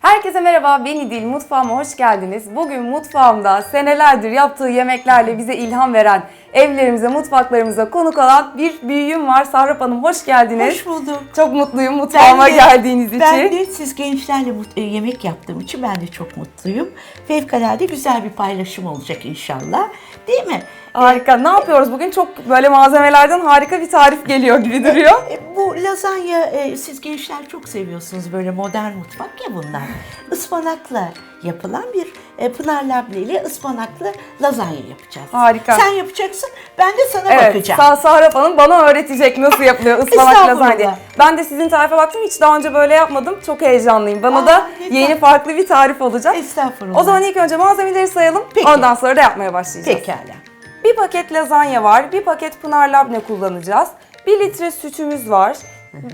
Herkese merhaba, ben İdil. Mutfağıma hoş geldiniz. Bugün mutfağımda senelerdir yaptığı yemeklerle bize ilham veren, evlerimize, mutfaklarımıza konuk olan bir büyüğüm var. Sahrap Hanım hoş geldiniz. Hoş bulduk. Çok mutluyum mutfağıma Ben de- geldiğiniz için. Ben de siz gençlerle e, yemek yaptığım için ben de çok mutluyum. Fevkalade güzel bir paylaşım olacak inşallah. Değil mi? Harika. Ne yapıyoruz bugün? Çok böyle malzemelerden harika bir tarif geliyor gibi duruyor. E, Bu lazanya e, siz gençler çok seviyorsunuz böyle modern mutfak ya bunlar. Ispanakla yapılan bir e, Pınar Labne ile ıspanaklı lazanya yapacağız. Harika. Sen yapacaksın ben de sana Evet, bakacağım. Sa Sahrap Hanım bana öğretecek nasıl yapılıyor ıspanak lazanya. Ben de sizin tarife baktım. Hiç daha önce böyle yapmadım. Çok heyecanlıyım. Bana Aa, da neden? yeni farklı bir tarif olacak. Estağfurullah. O zaman ilk önce malzemeleri sayalım. Peki. Ondan sonra da yapmaya başlayacağız. Pekala. Bir paket lazanya var. Bir paket pınar labne kullanacağız. Bir litre sütümüz var.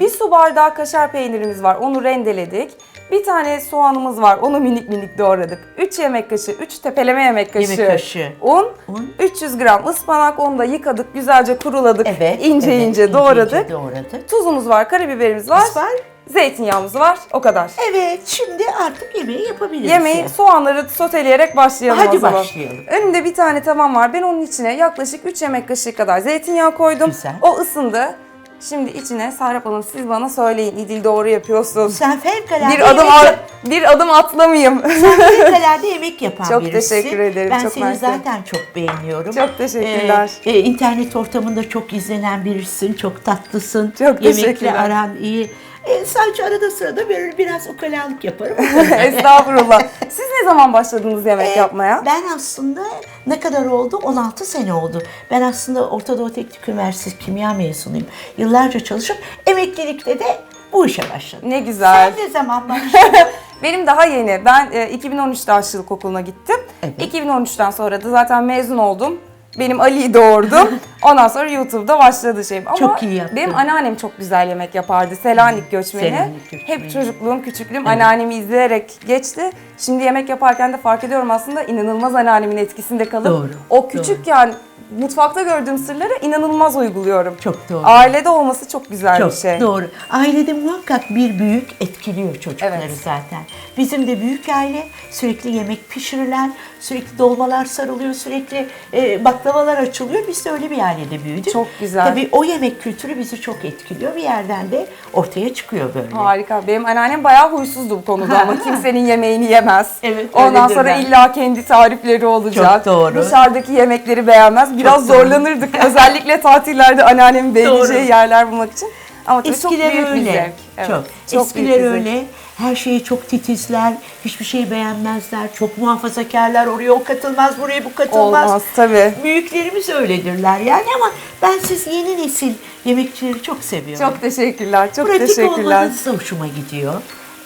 Bir su bardağı kaşar peynirimiz var. Onu rendeledik. Bir tane soğanımız var. Onu minik minik doğradık. 3 yemek kaşığı, 3 tepeleme yemek kaşığı, Yemek kaşığı. un, Un. 300 gram ıspanak. Onu da yıkadık, güzelce kuruladık. Evet. ince evet, ince doğradık. doğradık. Tuzumuz var, karabiberimiz var. Var. Zeytinyağımız var. O kadar. Evet şimdi artık yemeği yapabiliriz. Yemeği soğanları soteleyerek başlayalım Hadi o zaman. başlayalım. Önümde bir tane tavam var. Ben onun içine yaklaşık 3 yemek kaşığı kadar zeytinyağı koydum. Güzel. O ısındı. Şimdi içine Serap Hanım siz bana söyleyin. İdil doğru yapıyorsun. Sen fevkalade Bir adım yemek ar- bir adım atlamayayım. fevkalade yemek yapan Çok birisin. teşekkür ederim, Ben çok seni mersi. zaten çok beğeniyorum. Çok teşekkürler. Ee, e, internet ortamında çok izlenen birisin, çok tatlısın. Çok Yemekle teşekkürler. aran iyi. E, sadece arada sırada böyle biraz ukalalık yaparım. Estağfurullah. Siz ne zaman başladınız yemek Ee, yapmaya? Ben aslında ne kadar oldu? 16 sene oldu. Ben aslında Orta Doğu Teknik Üniversitesi kimya mezunuyum. Yıllarca çalışıp emeklilikte de bu işe başladım. Ne güzel. Sen ne zaman başladın? Benim daha yeni. Ben e, 2013'te aşçılık okuluna gittim. Evet. 2013'ten sonra da zaten mezun oldum. Benim Ali'yi doğurdum. Ondan sonra YouTube'da başladı şeyim. Ama Çok iyi yaptın. benim anneannem çok güzel yemek yapardı. Selanik göçmeni. Selanik göçmeni. Hep çocukluğum, küçüklüğüm anneannemi izleyerek geçti. Şimdi yemek yaparken de fark ediyorum aslında inanılmaz anneannemin etkisinde kalıp Doğru, o küçükken mutfakta gördüğüm sırları inanılmaz uyguluyorum. Çok doğru. Ailede olması çok güzel Çok bir şey. doğru. Ailede muhakkak bir büyük etkiliyor çocukları Evet. zaten. Bizim de büyük aile sürekli yemek pişirirler, sürekli dolmalar sarılıyor, sürekli e, baklavalar açılıyor. Biz de öyle bir ailede büyüdük. Çok güzel. Tabii o yemek kültürü bizi çok etkiliyor. Bir yerden de ortaya çıkıyor böyle. Harika. Benim anneannem bayağı huysuzdu bu konuda ama kimsenin yemeğini yemez. Evet, Ondan sonra ben. illa kendi tarifleri olacak. Çok doğru. Dışarıdaki yemekleri beğenmez. Biraz zorlanırdık. Özellikle tatillerde anneannemin beğeneceği yerler bulmak için. Ama tabii çok Eskiler büyük bir öyle. zevk. Evet, Çok. büyük Eskiler bir zevk. öyle. Her şeyi çok titizler. Hiçbir şeyi beğenmezler. Çok muhafazakarlar. Oraya o katılmaz, buraya bu katılmaz. Olmaz tabii. Büyüklerimiz öyledirler yani ama ben siz yeni nesil yemekçileri çok seviyorum. Çok teşekkürler. Çok Pratik teşekkürler. olmanız da hoşuma gidiyor.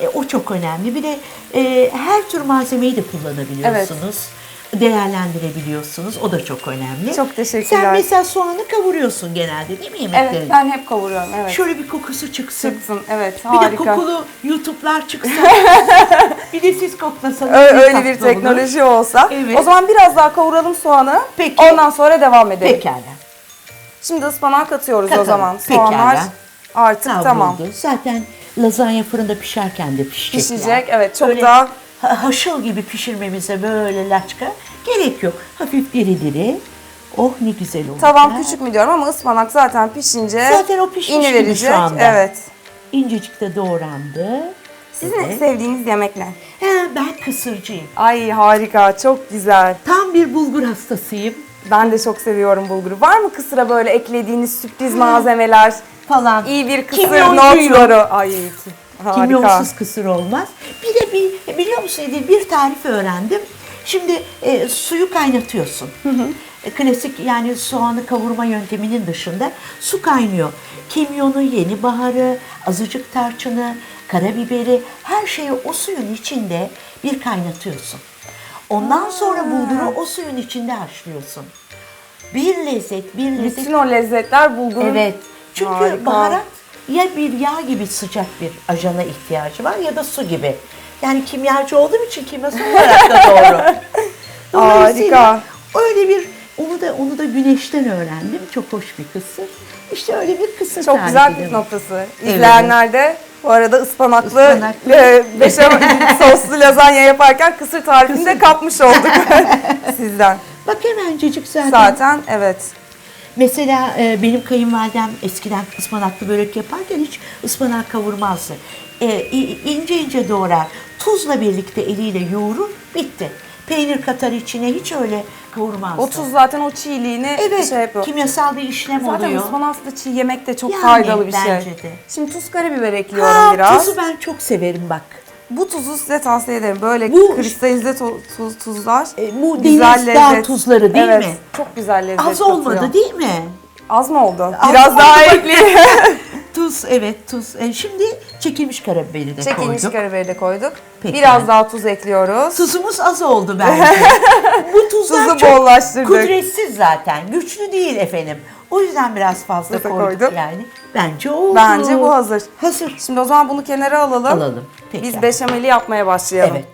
E, o çok önemli. Bir de e, her tür malzemeyi de kullanabiliyorsunuz. Değerlendirebiliyorsunuz. O da çok önemli. Çok teşekkürler. Sen mesela soğanı kavuruyorsun genelde değil mi yemeklerin? Evet ben hep kavuruyorum. Evet. Şöyle bir kokusu çıksın. Çıksın. Evet Bir de harika. kokulu YouTube'lar çıksın. bir de siz koklasanız. Öyle tatlı bir olur. teknoloji olsa. Evet. O zaman biraz daha kavuralım soğanı. Peki. Ondan sonra devam edelim. Pekala. Şimdi ıspanak atıyoruz o Katalım. zaman. Pekala. Soğanlar artık tamam. Kavruldu. Zaten lazanya fırında pişerken de pişecek. Pişecek, yani. evet, çok Öyle daha- ha- haşıl gibi pişirmemize böyle laçka gerek yok. Hafif diri diri. Oh ne güzel oldu. Tavam küçük mü diyorum ama ıspanak zaten pişince Zaten o pişmiş gibi şu anda. Evet. İncecik de doğrandı. Sizin Evet. sevdiğiniz yemek ne? Ha, ben kısırcıyım. Ay harika, çok güzel. Tam bir bulgur hastasıyım Ben de çok seviyorum bulguru. Var mı kısıra böyle eklediğiniz sürpriz malzemeler? falan. İyi bir kısır notları. Ay harika. Kimyonsuz kısır olmaz. Bir de bir biliyor musun Edil bir tarif öğrendim. Şimdi e, suyu kaynatıyorsun. E, klasik yani soğanı kavurma yönteminin dışında su kaynıyor. Kimyonu, yeni baharı, azıcık tarçını, karabiberi her şeyi o suyun içinde bir kaynatıyorsun. Ondan sonra bulguru o suyun içinde haşlıyorsun. Bir lezzet, bir lezzet. Bütün o lezzetler bulgurun. Evet. Çünkü Harika. baharat ya bir yağ gibi sıcak bir ajana ihtiyacı var ya da su gibi. Yani kimyacı olduğum için kimyasal olarak da doğru. Harika. Öyle bir onu da onu da güneşten öğrendim. Çok hoş bir kısır. İşte öyle bir kısır Çok güzel var. noktası. İzleyenler de Bu arada ıspanaklı, Ispanaklı. e, beşamel soslu lazanya yaparken kısır tarifini de kapmış olduk sizden. Bak hemencecik zaten. Zaten evet. Mesela e, benim kayınvalidem eskiden ıspanaklı börek yaparken hiç ıspanak kavurmazdı. E, ince ince doğrar, tuzla birlikte eliyle yoğurur, bitti. Peynir katar içine hiç öyle kavurmazdı. O tuz zaten o çiğliğini Evet, şey yapıyor. kimyasal bir işlem Zaten oluyor. ıspanaklı çiğ yemek de çok Yani, faydalı bir şey. de. Şimdi tuz karabiber ekliyorum Ha, biraz. tuzu ben çok severim bak. Bu tuzu size tavsiye ederim. Böyle Bu- kristalize to- tuz, tuzlar. E, bu güzel deniz dağ tuzları değil evet, mi? Çok güzel lezzet Az olmadı katıyor. değil mi? Az mı oldu? Az Biraz oldu. daha ekleyeyim. Tuz, evet tuz. E, şimdi çekilmiş karabiberi de Çekilmiş koyduk. karabiberi de koyduk. Peki. Biraz daha tuz ekliyoruz. Tuzumuz az oldu bence. Bu tuzlar Tuzu çok bollaştırdık. kudretsiz zaten. Güçlü değil efendim. O yüzden biraz fazla Fazla koyduk, koyduk. yani. Bence oldu. Bence bu hazır. Hazır. Şimdi o zaman bunu kenara alalım. Alalım. Peki. Biz beşameli yapmaya başlayalım. Evet.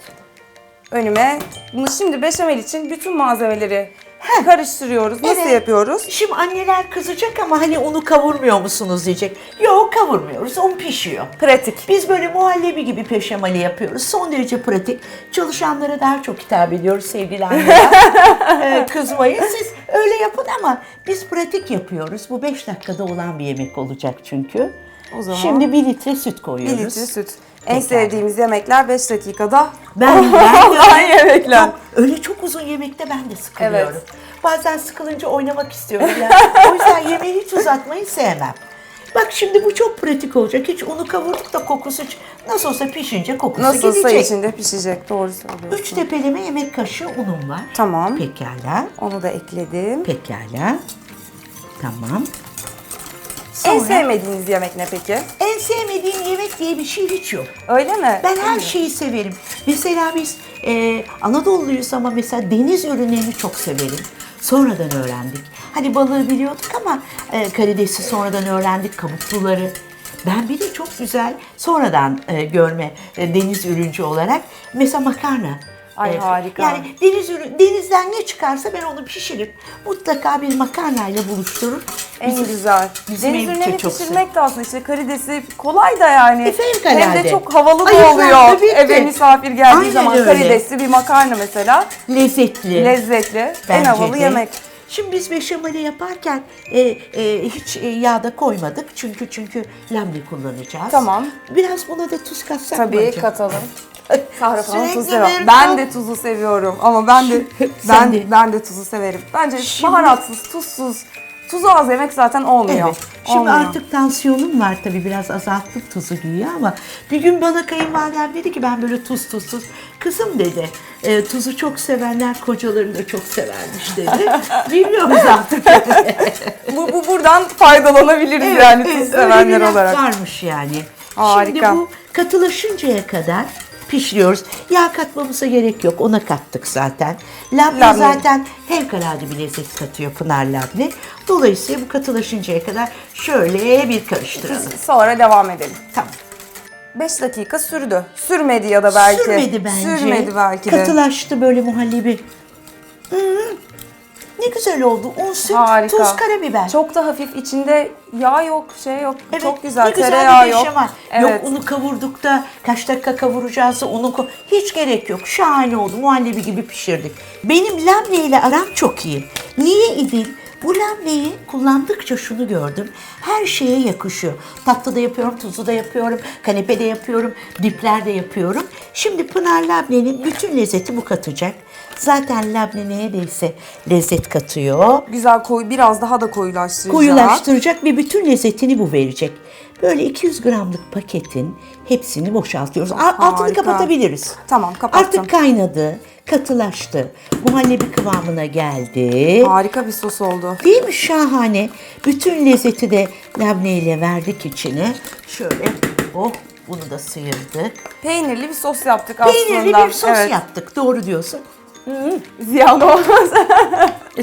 Önüme bunu şimdi beşamel için bütün malzemeleri karıştırıyoruz. Nasıl Evet. yapıyoruz? Şimdi anneler kızacak ama hani onu kavurmuyor musunuz diyecek. Yok kavurmuyoruz. Un pişiyor. Pratik. Biz böyle muhallebi gibi peşemali yapıyoruz. Son derece pratik. Çalışanlara daha çok hitap ediyoruz sevgili anneler. Ee, kızmayın siz öyle yapın ama biz pratik yapıyoruz. Bu 5 dakikada olan bir yemek olacak çünkü. O zaman Şimdi 1 litre süt 1 koyuyoruz. litre süt. En sevdiğimiz yemekler 5 dakikada Ben, ben olan yemekler. Çok- öyle çok uzun yemekte ben de sıkılıyorum. Evet. Bazen sıkılınca oynamak istiyorum. Yani. o yüzden yemeği hiç uzatmayı sevmem. Bak şimdi bu çok pratik olacak. Hiç unu kavurduk da kokusu nasıl olsa pişince kokusu Nasılsa gidecek. içinde pişecek. Doğru söylüyorsun. Üç tepeleme yemek kaşığı unum var. Tamam. Pekala. Onu da ekledim. Pekala. Tamam. En Sonra- sevmediğiniz yemek ne peki? en sevmediğim yemek diye bir şey hiç yok. Öyle mi? Ben her şeyi severim. Mesela biz e, Anadolu'luyuz ama mesela deniz ürünlerini çok severim. Sonradan öğrendik. Hani balığı biliyorduk ama e, karidesi sonradan öğrendik, kabukluları. Ben bir de çok güzel sonradan e, görme e, deniz ürüncü olarak mesela makarna. Ay, harika. Yani deniz ürün, denizden ne çıkarsa ben onu pişirip mutlaka bir makarnayla buluşturur. En Bizim- güzel. bizim Deniz evde ürünlerini çok pişirmek de aslında işte karidesi kolay da yani. E, fevkalade. Hem de çok havalı da Ayıklar, oluyor. tabii ki. Eve misafir geldiği Aynen zaman öyle. karidesli bir makarna mesela. lezzetli. Lezzetli. en Bence havalı de. yemek. Şimdi biz beşameli yaparken e, e, hiç e, yağda koymadık çünkü çünkü labne kullanacağız. Tamam. Biraz buna da tuz katsak mı Tabii acaba? katalım. Sahra falan Sürekli tuz sever. Ben de tuzu seviyorum ama ben de Sen ben de. ben de tuzu severim. Bence baharatsız, tuzsuz, tuzu az yemek zaten olmuyor. Evet. Şimdi Olmuyor. artık tansiyonum var tabii biraz azalttım tuzu güya ama bir gün bana kayınvalidem dedi ki ben böyle tuz tuzsuz. Kızım dedi e, tuzu çok sevenler kocalarını da çok severmiş dedi. Bilmiyoruz artık. bu, bu buradan faydalanabiliriz yani tuz öyle sevenler bir laf olarak. varmış yani. Harika. Şimdi bu katılaşıncaya kadar pişiriyoruz. Yağ katmamıza gerek yok. Ona kattık zaten. Labne, Labne. zaten hevkalade bir lezzet katıyor Pınar labne. Dolayısıyla bu katılaşıncaya kadar şöyle bir karıştıralım. Sonra devam edelim. Tamam. 5 dakika sürdü. Sürmedi ya da belki. Sürmedi bence. Sürmedi belki de. Katılaştı böyle muhallebi. Hı, ne güzel oldu. Un, süt, Harika. tuz, karabiber. Çok da hafif içinde yağ yok, şey yok. Evet, Çok güzel. ne güzel Tereyağı bir yok. Evet. Yok unu kavurduk da kaç dakika kavuracağız ko- hiç gerek yok. Şahane oldu. Muhallebi gibi pişirdik. Benim labne ile aram çok iyi. Niye İdil? Bu labneyi kullandıkça şunu gördüm. Her şeye yakışıyor. Tatlı da yapıyorum, tuzlu da yapıyorum, kanepe de yapıyorum, dipler de yapıyorum. Şimdi Pınar labnenin bütün lezzeti bu katacak. Zaten labne neredeyse lezzet katıyor Güzel koy, biraz daha da koyulaştıracağız. koyulaştıracak ve bütün lezzetini bu verecek. Böyle 200 gramlık paketin hepsini boşaltıyoruz. A- Altını Harika. kapatabiliriz. Tamam, kapattım. Artık kaynadı, katılaştı. Muhallebi kıvamına geldi. Harika bir sos oldu. Değil mi şahane? Bütün lezzeti de labne ile verdik içine. Şöyle oh bunu da sıyırdık. Peynirli bir sos yaptık aslında. Peynirli bir sos Evet. yaptık. Doğru diyorsun. Ziyan olmaz.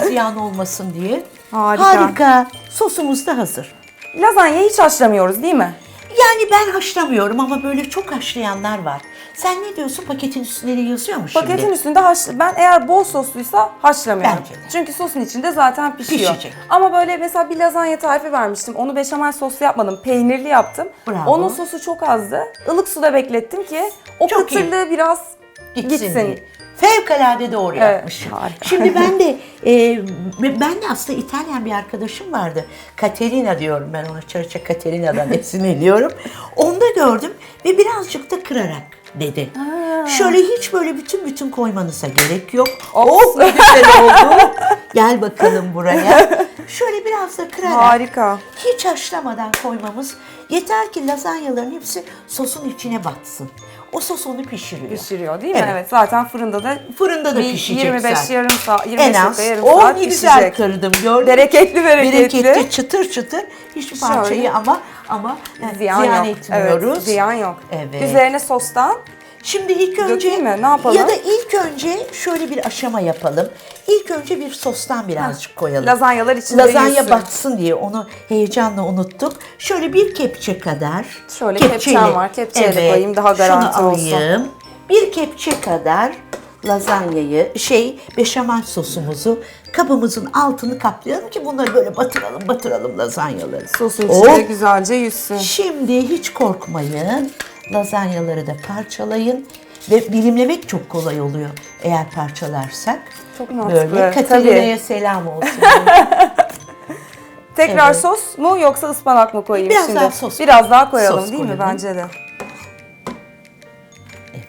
Ziyan olmasın diye. Harika. Harika. Sosumuz da hazır. Lazanyayı hiç haşlamıyoruz değil mi? Yani ben haşlamıyorum ama böyle çok haşlayanlar var. Sen ne diyorsun? Paketin üstünde de yazıyor mu şimdi? Paketin üstünde haş, ben eğer bol sosluysa haşlamıyorum. Bence de. Çünkü sosun içinde zaten pişiyor. Pişecek. Ama böyle mesela bir lazanya tarifi vermiştim. Onu beşamel soslu yapmadım. Peynirli yaptım. Bravo. Onun sosu çok azdı. Ilık suda beklettim ki o Çok iyi. kıtırlığı biraz gitsin, gitsin. Fevkalade doğru Evet, yapmış. harika. Şimdi ben de e, ben de aslında İtalyan bir arkadaşım vardı. Caterina diyorum ben ona Çarıça Caterina'dan esinleniyorum. Onda gördüm ve birazcık da kırarak dedi. Şöyle hiç böyle bütün bütün koymanıza gerek yok. Oh ne güzel oldu. Gel bakalım buraya. Şöyle biraz da kırarak. Harika. Hiç haşlamadan koymamız yeter ki lazanyaların hepsi sosun içine batsın. O sos onu pişiriyor. Pişiriyor değil mi? Evet. Evet. Zaten fırında da Fırında da pişecek 25 zaten. yarım saat, 25 En az. yarım Oh saat ne güzel kırdım gördün? Bereketli bereketli. Bereketli çıtır çıtır. Hiçbir Şöyle. parçayı ama ama e, Ziyan, ziyan, yok. etmiyoruz. Evet, ziyan yok. Evet. Üzerine sostan Şimdi ilk önce Dökeyim mi? Ne yapalım? Ya da ilk önce şöyle bir aşama yapalım. İlk önce bir sostan birazcık koyalım. lazanyalar içinde Lazanya yüzsün. batsın diye onu heyecanla unuttuk. Şöyle bir kepçe kadar. Şöyle kepçem var. Kepçeyle koyayım, daha garanti şunu olsun. alayım. Bir kepçe kadar lazanyayı, şey beşamel sosumuzu kabımızın altını kaplayalım ki bunları böyle batıralım batıralım lazanyaları. Sosun içinde güzelce yüzsün. Şimdi hiç korkmayın. Lazanyaları da parçalayın. Ve dilimlemek çok kolay oluyor eğer parçalarsak. Çok mantıklı, Böyle. Katalina'ya selam olsun. Tekrar Evet. sos mu yoksa ıspanak mı koyayım Biraz şimdi? daha sos Biraz daha koyalım sos değil mi koyalım. bence de.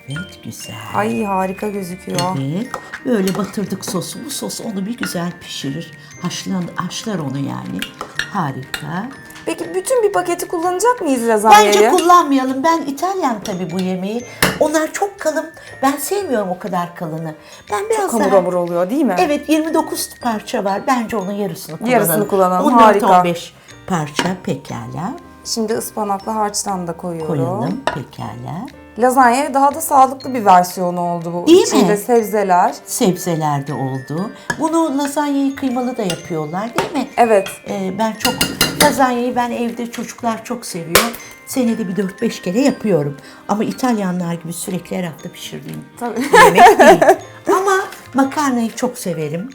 evet güzel. Ay harika gözüküyor. Evet. Böyle batırdık sosu. Bu sos onu bir güzel pişirir. Haşlan, haşlar onu yani. Harika. Peki bütün bir paketi kullanacak mıyız lazanyayı? Bence kullanmayalım. Ben İtalyan tabii bu yemeği. Onlar çok kalın. Ben sevmiyorum o kadar kalını. Ben biraz hamur daha... hamur oluyor değil mi? Evet 29 parça var. Bence onun yarısını kullanalım. Yarısını kullanalım, 14 harika. 15 parça pekala. Şimdi ıspanaklı harçtan da koyuyorum. Koyalım pekala. Lazanya daha da sağlıklı bir versiyonu oldu bu. Değil mi? İçinde sebzeler. Sebzeler de oldu. Bunu lazanyayı kıymalı da yapıyorlar değil mi? Evet. Ee, ben çok lazanyayı ben evde çocuklar çok seviyor. Senede bir 4-5 kere yapıyorum. Ama İtalyanlar gibi sürekli her hafta pişirdiğim Tabii. yemek değil. Ama makarnayı çok severim.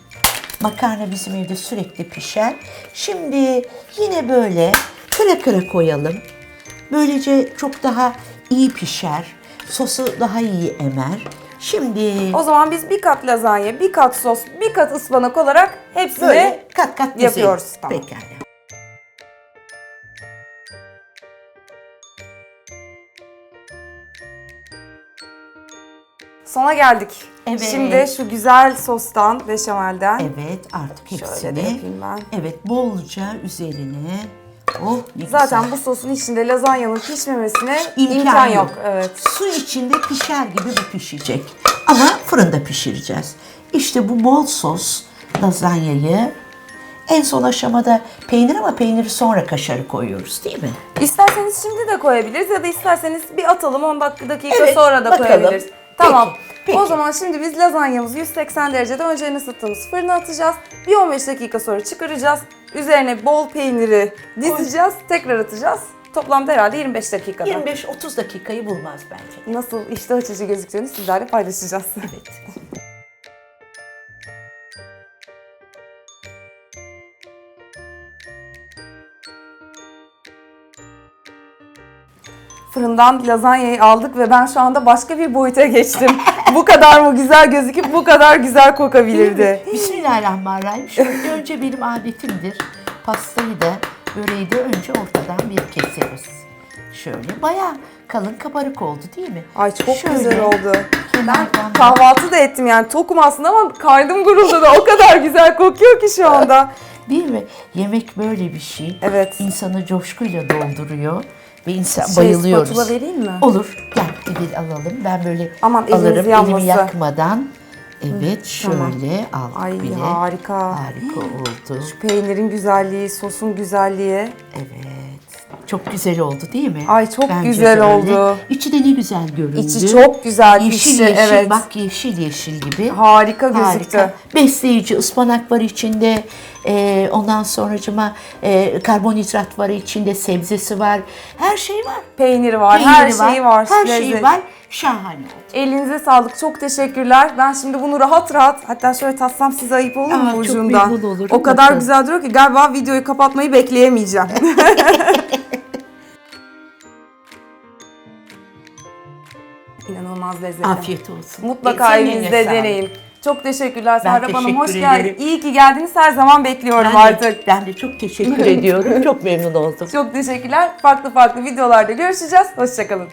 Makarna bizim evde sürekli pişer. Şimdi yine böyle kıra kıra koyalım. Böylece çok daha iyi pişer. Sosu daha iyi emer. Şimdi O zaman biz bir kat lazanya, bir kat sos, bir kat ıspanak olarak hepsini böyle kat kat dizelim. yapıyoruz. Tamam. Pekala. Sona geldik. Evet. Şimdi şu güzel sostan, beşamelden. Evet artık Şöyle hepsini. de yapayım ben. Evet bolca üzerine. Oh Zaten güzel. bu sosun içinde lazanyanın pişmemesine İmkan imkan, yok. yok. Evet. Su içinde pişer gibi bu pişecek. Ama fırında pişireceğiz. İşte bu bol sos lazanyayı en son aşamada peynir ama peyniri sonra kaşarı koyuyoruz değil mi? İsterseniz şimdi de koyabiliriz ya da isterseniz bir atalım 10 dakika, dakika Evet, sonra da bakalım. koyabiliriz. Tamam. peki. O zaman şimdi biz lazanyamızı 180 derecede önceden ısıttığımız fırına atacağız. Bir 15 dakika sonra çıkaracağız. Üzerine bol peyniri dizeceğiz. Tekrar atacağız. Toplamda herhalde 25 dakikada. 25-30 dakikayı bulmaz bence. Nasıl iştah açıcı gözüktüğünü sizlerle paylaşacağız. Evet. Fırından lazanyayı aldık ve ben şu anda başka bir boyuta geçtim. bu kadar mı güzel gözüküp bu kadar güzel kokabilirdi. Bismillahirrahmanirrahim. Şöyle önce benim adetimdir. Pastayı da böreği de önce ortadan bir keseriz. Şöyle bayağı kalın kabarık oldu değil mi? Ay çok Şöyle güzel oldu. Ben kahvaltı da ettim yani tokum aslında ama karnım guruldadı. O kadar güzel kokuyor ki şu anda. Değil mi? Yemek böyle bir şey. Evet. İnsanı coşkuyla dolduruyor ve insan Şey, bayılıyoruz. spatula vereyim mi? Olur. Gel bir alalım. Ben böyle Aman alırım elimi yanmasın. yakmadan. Evet şöyle tamam. aldık Ay bile. harika. Harika oldu. Şu peynirin güzelliği, sosun güzelliği. Evet. Çok güzel oldu değil mi? Ay, çok Bence güzel de öyle. oldu. İçi de ne güzel göründü. İçi çok güzel Yeşil pişti, yeşil evet. bak yeşil yeşil gibi. Harika gözüktü. Harika. Besleyici ıspanak var içinde. Ee, ondan sonracıma e, karbonhidrat var içinde, sebzesi var. Her şey var. Peynir var, Peyniri her şeyi var. Her şeyi lezzet. var. Şahane. Elinize sağlık. Çok teşekkürler. Ben şimdi bunu rahat rahat hatta şöyle tatsam size ayıp olur mu Aa, çok ucundan? memnun olurum. O kadar Bakın. güzel duruyor ki galiba videoyu kapatmayı bekleyemeyeceğim. İnanılmaz lezzetli. Afiyet olsun. Mutlaka Senin sağlık. deneyin. Çok teşekkürler Serap Hanım. Hoş teşekkür geldin. ederim. İyi ki geldiniz. Her zaman bekliyorum Ben artık. de, ben de çok teşekkür ediyorum. Çok memnun oldum. Çok teşekkürler. Farklı farklı videolarda görüşeceğiz. Hoşçakalın.